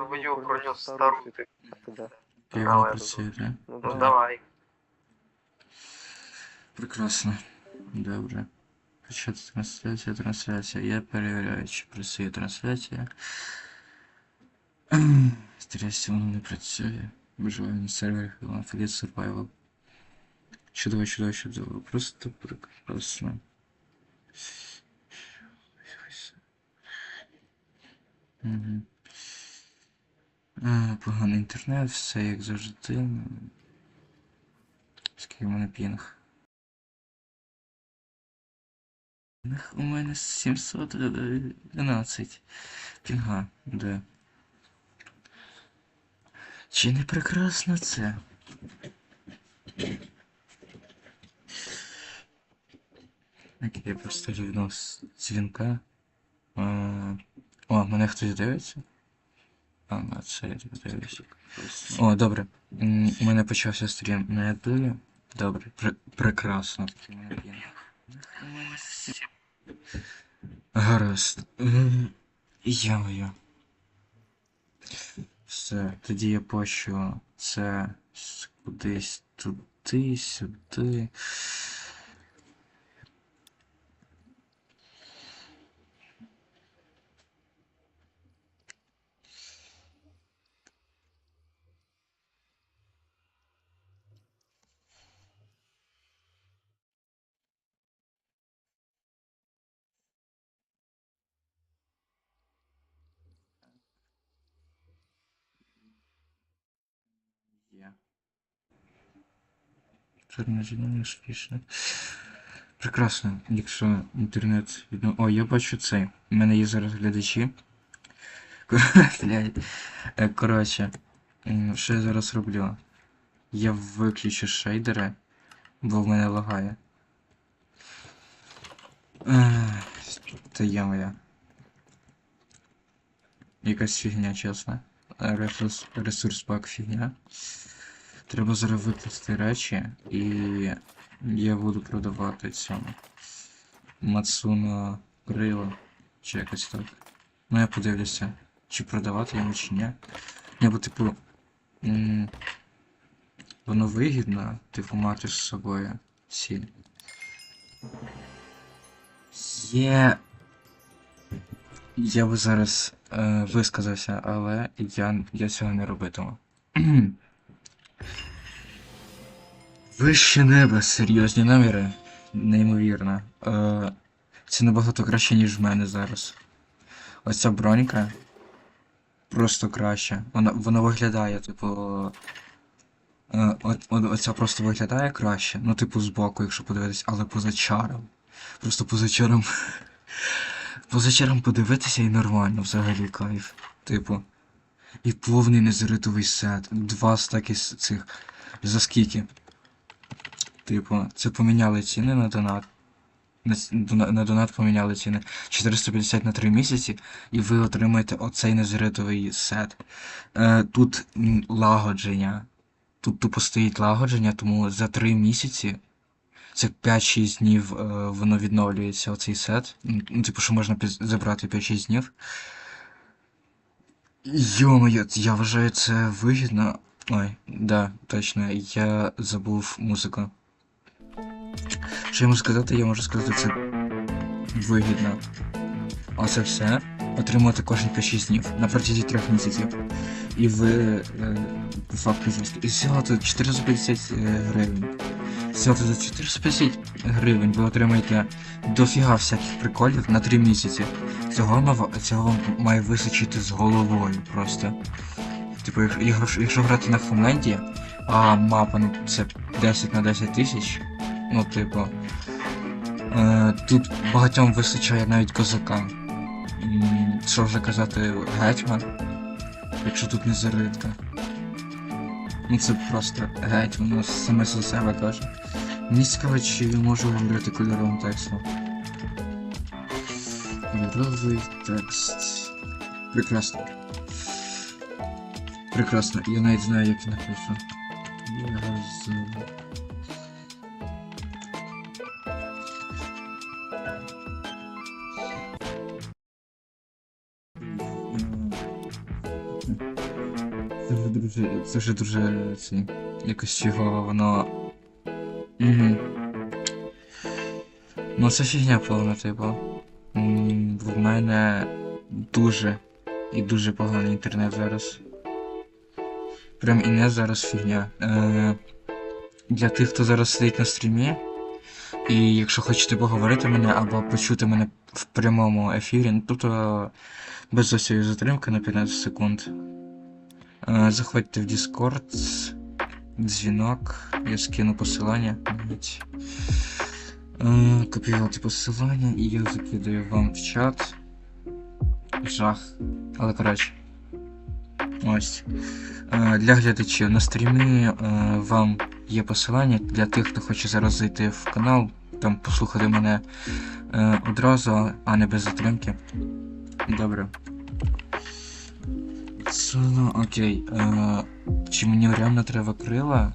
свою броню стару. ти туди. Пиво Але- працює, так? Ну, Ну да. давай. Прекрасно. Добре. Почати трансляція, трансляція. Я перевіряю, чи працює трансляція. Здрасте, воно не працює. Виживаю на сервері Affiliate Survival. Чудово, чудово, чудово. Просто прекрасно. Угу. А, поганий інтернет, все як завжди. Скільки в мене пінг? У мене 712 пінга, де. Чи не прекрасно це? Окей, я просто рівно з дзвінка. А, О, мене хтось дивиться? А, на це я дивлюся. О, добре. У мене почався стрім на ютубі. Добре, пр- прекрасно. Гаразд. Я моя. Все, тоді я пощу це кудись туди, сюди. Чорноземний успішно. Прекрасно, якщо інтернет відно. О, я бачу цей. У мене є зараз глядачі. Е, Коротше, що я зараз роблю? Я виключу шейдери, бо в мене лагає. Та я моя. Якась фігня, чесно. Ресурс, ресурс пак фігня. Треба зараз викласти речі і я буду продавати цьому. Мацуно крило. Чи якось так. Ну я подивлюся, чи продавати йому чи ні. Ні, бо типу. Воно вигідно, типу, мати з собою сіль. Є. Я би зараз е, висказався, але я, я цього не робитиму. Вище небо, серйозні наміри. Неймовірно. Е, це набагато краще, ніж в мене зараз. Оця бронька просто краще. Вона, вона виглядає, типу. Е, от, от, оця просто виглядає краще. Ну, типу, збоку, якщо подивитись, але поза чаром. Просто поза чаром. поза чаром подивитися і нормально взагалі кайф. Типу. І повний незаритовий сет. Два стаки цих. За скільки? Типу, це поміняли ціни на донат. На, на донат поміняли ціни 450 на 3 місяці, і ви отримаєте оцей незритовий сет. Е, тут лагодження. Тут тупо стоїть лагодження, тому за 3 місяці. Це 5-6 днів е, воно відновлюється оцей сет. Ну, типу, що можна забрати 5-6 днів. Йо-моє, я вважаю це вигідно. Ой, да, точно, я забув музику. Що я можу сказати? Я можу сказати, це вигідно. А це все отримувати кожні 5-6 днів на протязі 3 місяців. І ви по факту тут 450 е, гривень. Всього за 450 гривень ви отримаєте дофіга всяких приколів на 3 місяці. Цього, мав- цього має височити з головою просто. Типу, якщо, якщо грати на Фомленді, а мапа ну, це 10 на 10 тисяч, ну, типу, е, тут багатьом вистачає навіть козака. Що вже казати, гетьман, якщо тут не заритка. Ну це просто геть, воно саме за себе каже. Мені цікаво, чи я можу говорити кольоровим текстом. Кольоровий текст. Прекрасно. Прекрасно. Я навіть знаю, як напишу. Я Це вже дуже, ці, якось фігово, воно. Угу. Ну це фігня повна, типу. В мене дуже і дуже поганий інтернет зараз. Прям і не зараз фігня. Е, для тих, хто зараз сидить на стрімі, і якщо хочете поговорити мене або почути мене в прямому ефірі, ну тобто без ось затримки на 15 секунд. Е, Заходьте в Discord, дзвінок, я скину посилання. навіть. Е, Копіювати посилання і я закидаю вам в чат. Жах. Але коротше. Ось. Е, Для глядачів на стрімі вам є посилання для тих, хто хоче зараз зайти в канал, там послухати мене одразу, а не без затримки. Добре. Це, ну, окей. Е, чи мені реально треба крила?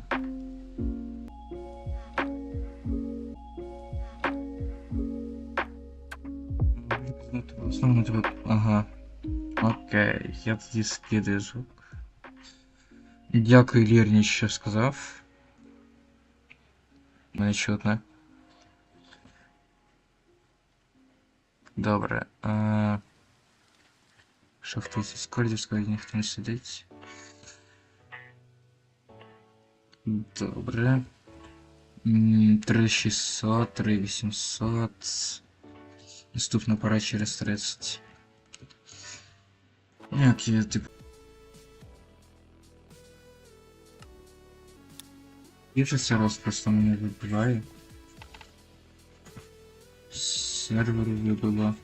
Ага. Окей, я тоді скидаю звук. Дякую, Лірніч, що сказав. Мене чутно. Добре. А... Що хтось із кордів сказав, ніхто не сидить. Добре. М, 3600, 3800. Наступна пора через 30. Як я, типу. Більше зараз просто мене вибиває. Сервер вибило.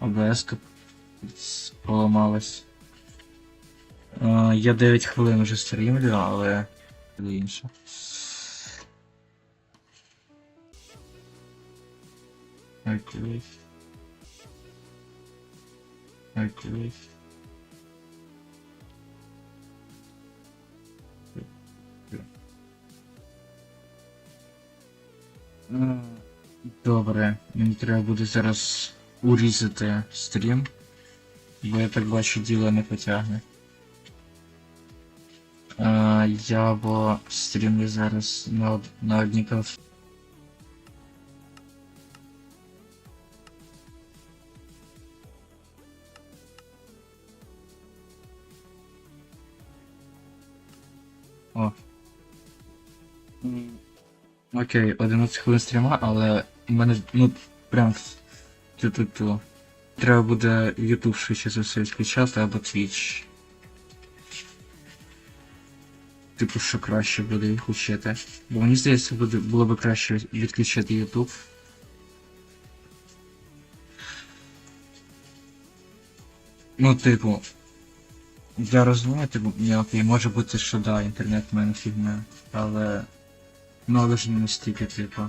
ОБС поламалась. Я 9 хвилин вже стрімлю, але інше. Окей. Окей. Добре, мені треба буде зараз урізати стрім, бо я так бачу, діло не потягне. А, я бо стрімлю зараз на, на одній кафе. О. Окей, 11 хвилин стріма, але в мене, ну, прям ту-ту-ту. Треба буде YouTube швидше за все відключати або Twitch. Типу, що краще буде відключити. Бо мені здається, буде, було б краще відключити YouTube. Ну, типу. Я розумію, типу, ні, окей, може бути, що да, інтернет в мене фігня, але. Ну, але ж не настільки, типу.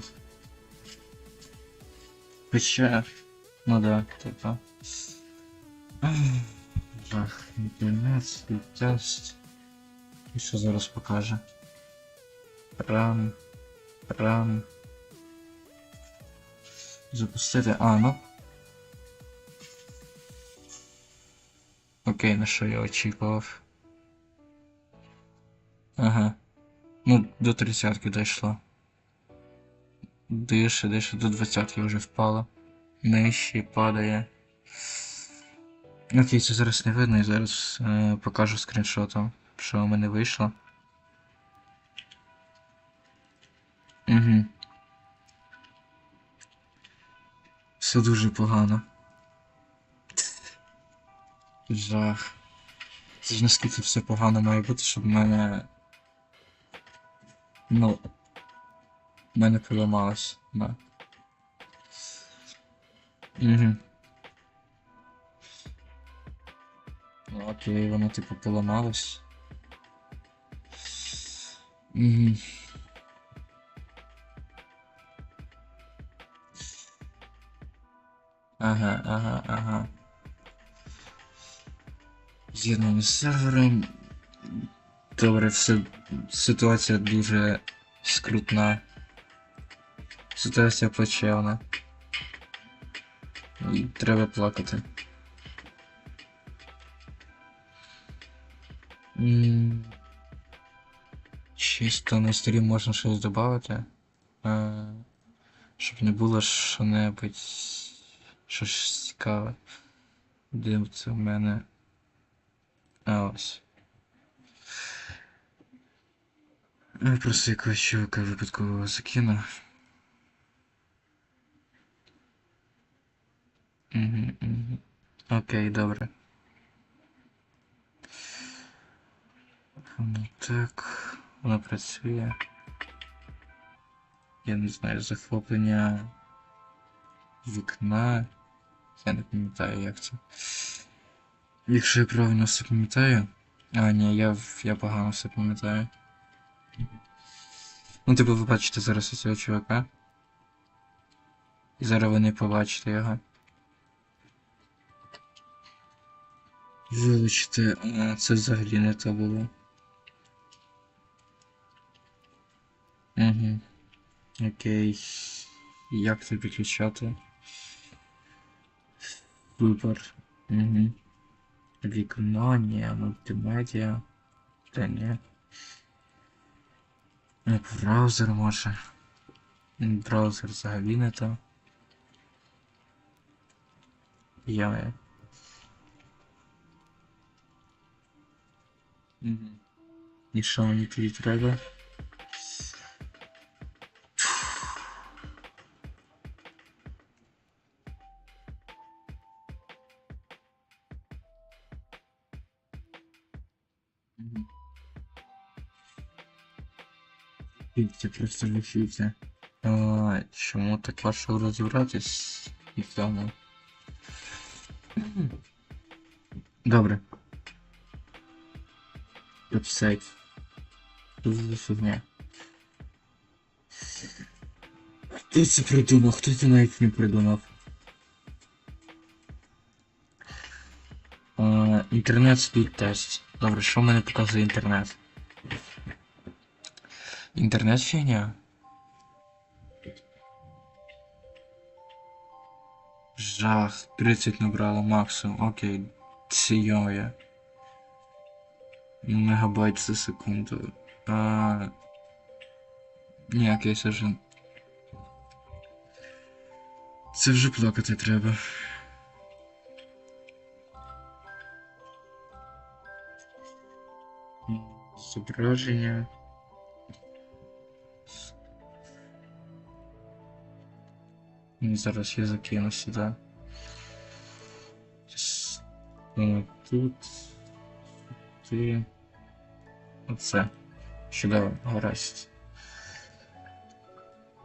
Хоча. Ну да, типа. Жах, інтернет, світясть. І що зараз покаже? Ран. Ран. Запустити. А, ну. Окей, на що я очікував. Ага. Ну, до тридцятки дійшло. Дише, дише, до двадцятки вже впало. Нижче падає. Окей, це зараз не видно і зараз е, покажу скріншотом, що у мене вийшло. Угу. Все дуже погано. Жах. Це ж наскільки все погано має бути, щоб в мене. Ну. В мене поламалось. Да. Угу. Окей, воно типу поламалось. Угу. Ага, ага, ага. З'єднання з сервером. Добре, все. Ситуація дуже скрутна. Ситуація плачевна. Треба плакати. Чисто на стрім можна щось додати. Е, щоб не було що-небудь. Щось цікаве. Де в мене. А ось. Просто якогось чувака випадково закину. Угу. Окей, добре. Ну так, воно працює. Я не знаю, захоплення вікна. Я не пам'ятаю, як це. Якщо я правильно все пам'ятаю. А, ні, я, я погано все пам'ятаю. Ну, типу, ви бачите зараз цього чувака. І зараз ви не побачите його. Вибачте, е, це взагалі не то було. Угу. Окей. Як це підключати? Вибор. Угу. Вікно, ні, мультимедіа. Та ні. Е, Браузер може. Браузер взагалі не то. Я. Угу. І що мені тоді треба? Фігте, просто не фігте. А, чому так важко розібратись і тому? Добре. Вебсайт. Що за фігня? Хто це придумав? Хто це навіть не придумав? А, інтернет спід тест. Добре, що в мене показує інтернет? Інтернет фігня? Жах, 30 набрало максимум, окей. Це йоє. Мегабайт за секунду. А... Ні, окей, це вже... Це вже плакати треба. Зображення. Зараз я закину сюди. Тут. Ти. Оце. Чудово, гаразд.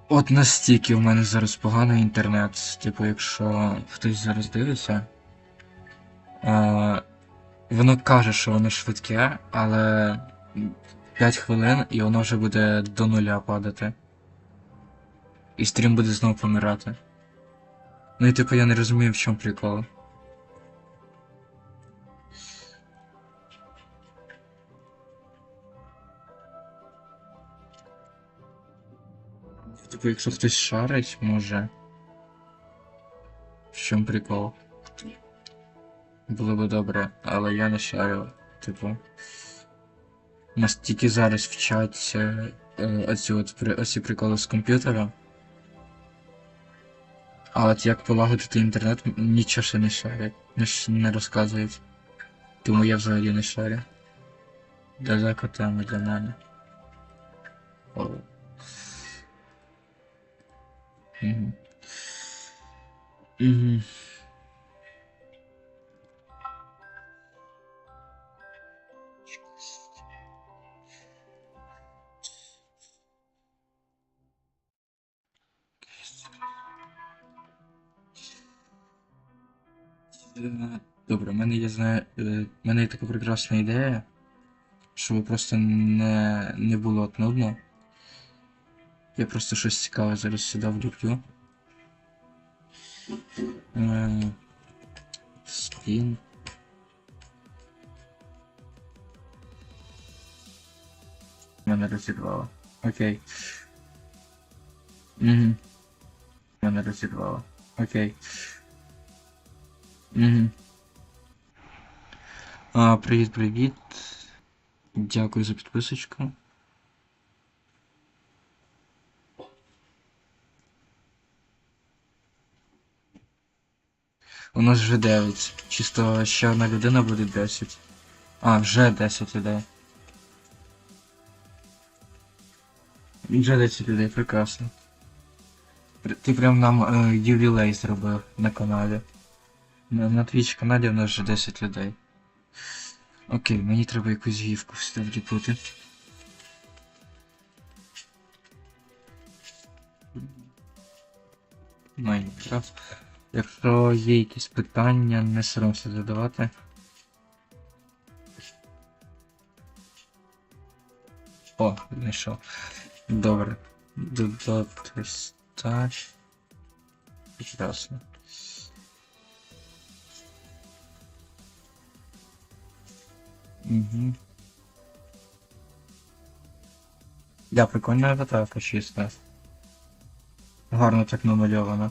От настільки в мене зараз поганий інтернет. Типу, якщо хтось зараз дивиться. Е, воно каже, що воно швидке, але 5 хвилин і воно вже буде до нуля падати. І стрім буде знову помирати. Ну і типу я не розумію, в чому прикол. Типу, якщо хтось шарить, може. В чому прикол? Було би добре, але я не шарю. Типу. У зараз вчать е, оці от оці приколи з комп'ютера. А от як полагодити інтернет, нічого ще не шарять, не, не розказують. Тому я взагалі не шарю. Далеко тема для мене. Угу. Угу. Е, Добре, в мене є знає, е, в мене є така прекрасна ідея, щоб просто не, не було нудно. Я просто щось цікаве зараз сюди вліплю. Е, Спін. Мене розірвало. Окей. Угу. Мене розірвало. Окей. Угу. А, привіт, привіт. Дякую за підписочку. У нас вже 9. Чисто ще одна людина буде 10. А, вже 10 людей. Вже 10 людей, прекрасно. Ти прям нам е, ювілей зробив на каналі. На, на Twitch каналі у нас вже 10 людей. Окей, мені треба якусь гівку сюди вліпити. Майнкрафт. Якщо є якісь питання, не соромся задавати. О, знайшов. Добре. Додати стач. Прекрасно. Угу. Да, прикольна аватарка чиста. Гарно так намальована.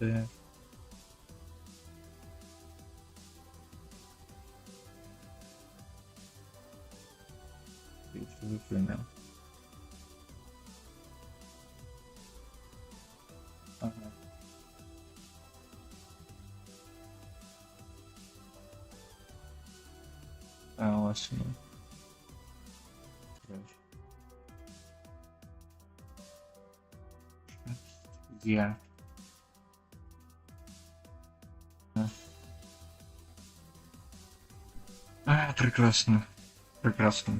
Це... Звичайно. Ага. А, ось воно. Коротше. Є. А, прекрасно. Прекрасно.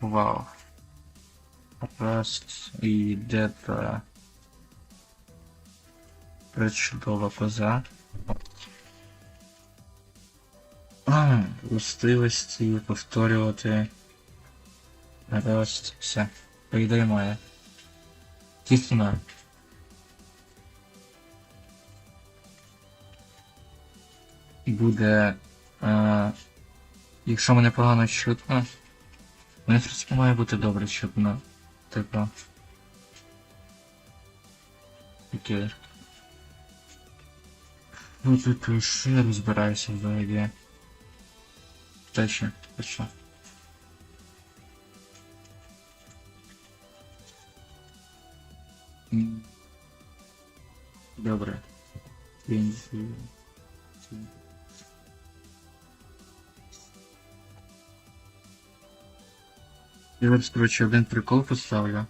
Вау. Раз і де та пречудова коза. А, властивості повторювати. Раз, все. Поїдай має. Тісна. Буде. Якщо мене погано чутно. Мені в принципі має бути добре чутно. Типа. Окей. Ну тут що я розбираюся взагалі. Ще, що? М. Добре. Пенсію. Я зараз, коротше, один прикол поставлю.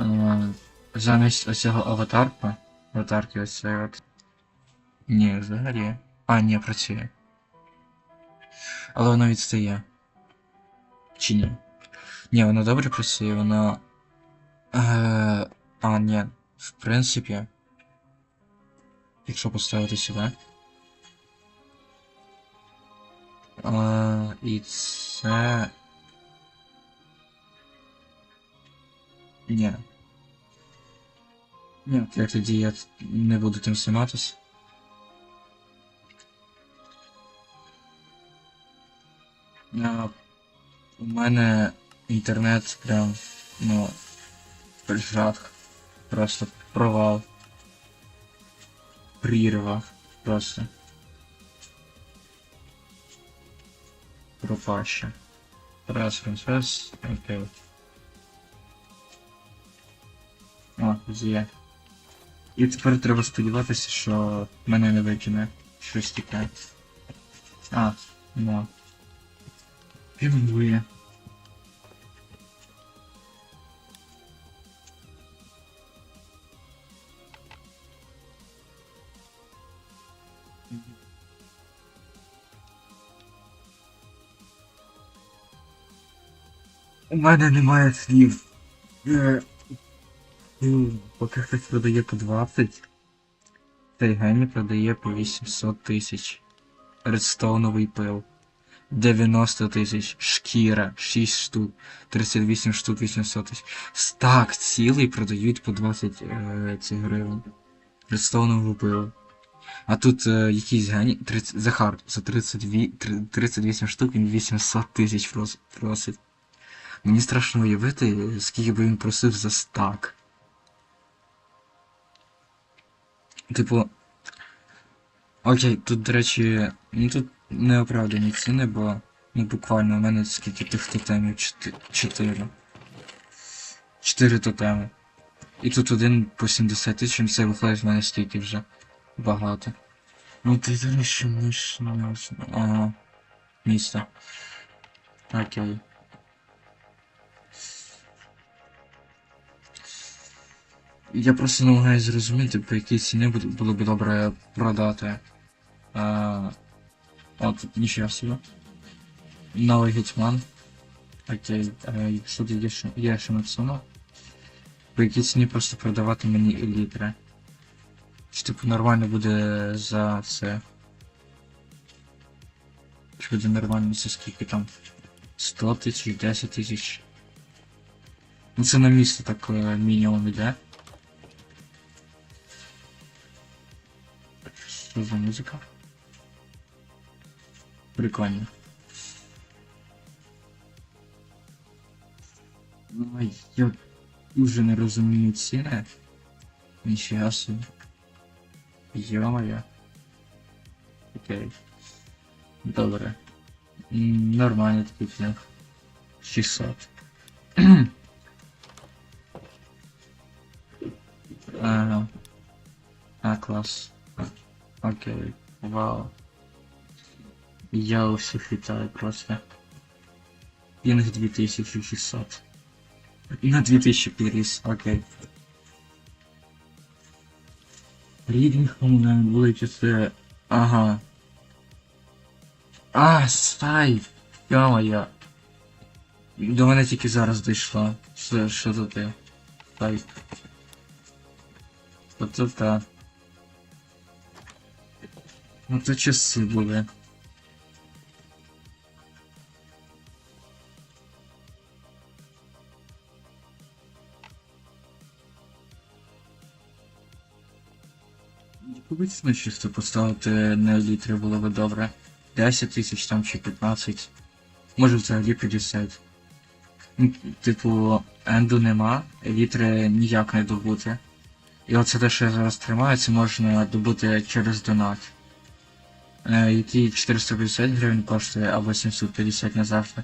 Е, Замість ось цього аватарка. Аватарки ось цей от. Ні, взагалі. А, ні, працює. Але воно відстає. Чи ні? Ні, воно добре працює, воно. Е, а, ні. В принципі. Якщо поставити сюди. Е, і це. Ні. Ні, як тоді я не буду тим займатися. А, у мене інтернет прям, ну, жах. Просто провал. Прірва. Просто. Пропаще. Раз, раз, раз. Окей. Є. І тепер треба сподіватися, що мене не викине щось таке. А, ну. Півнує. У мене немає слів. Поки хтось продає по 20, цей гені продає по 800 тисяч. Редстоуновий пил. 90 тисяч. Шкіра 6 штук. 38 штук 800 тисяч. Стак цілий продають по 20 е, цих гривень. Редстоуном вбив. А тут е, якийсь геній, 30, Захар, за 32, 38 штук він 800 тисяч просить. Мені страшно уявити, скільки би він просив за стак. Типу. Окей, тут, до речі, ну тут неоправдані ціни, бо ну буквально у мене скільки тих тотемів? Чотири. Чотири. Тотеми. І тут один по 70 тисяч, це виходить в мене стільки вже багато. Ну ти зараз що миш Ага. Місто. Окей. Я просто намагаюся зрозуміти, по якій ціні було б добре продати. А, от, нічого собі. Новий гетьман. Окей, якщо є ще, є ще написано. По якій ціні просто продавати мені елітри. Чи типу нормально буде за це. Чи буде нормально за скільки там? 100 тисяч, 10 тисяч. Ну це на місто так е, мінімум іде. Що за музика? Прикольно. Ой, я дуже не розумію ціни. Нічого собі. Йо-моє. Окей. Добре. Нормально такий фільм. 600. ага. А, клас. Окей. Вау. Я усіх вітаю просто. Пінг 2600. На 2000 періс, окей. Рідних у мене були часи. Ага. А, стай! Йо-моє. До мене тільки зараз дійшло. Що, що тут є? Стай. Оце та. Ну це часи були. На чисто поставити на літри було би добре. 10 тисяч там чи 15. Може взагалі 50. Ну, Типу, енду нема, літри ніяк не добути. І оце те, що я зараз тримаю, це можна добути через донат. Е, який 450 гривень коштує, або 750 назавжди.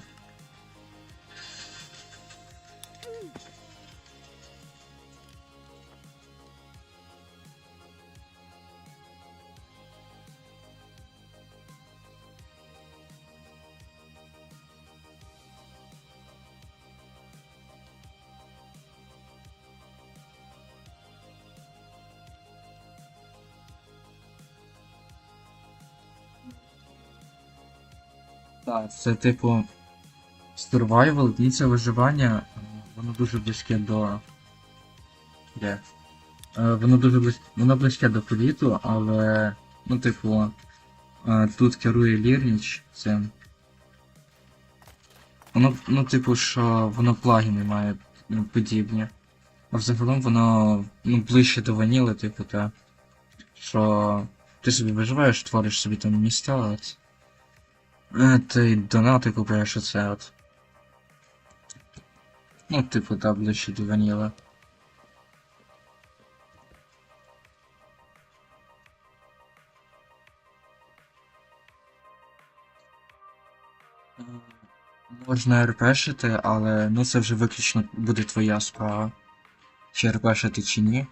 Так, це типу survival, дійсно виживання, воно дуже близьке до. Де? Е, Воно дуже близьке. Воно близьке до політу, але. Ну, типу. е, Тут керує Лірніч цим. Воно, ну, типу, що воно плагіни має ну, подібні. А взагалом воно ну, ближче до ваніли, типу, та. Що ти собі виживаєш, твориш собі там місця, от. Е, Ти донати купуєш оце от. Ну, типу, та ближче до ваніли. Е, Можна РПшити, але ну це вже виключно буде твоя справа. Чи РПшити чи ні.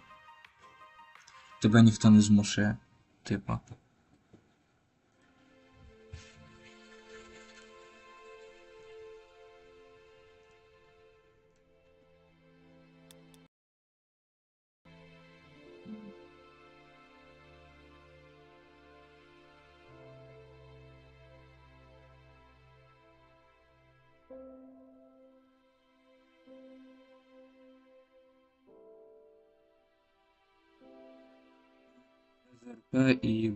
Тебе ніхто не змушує. Типу. РП і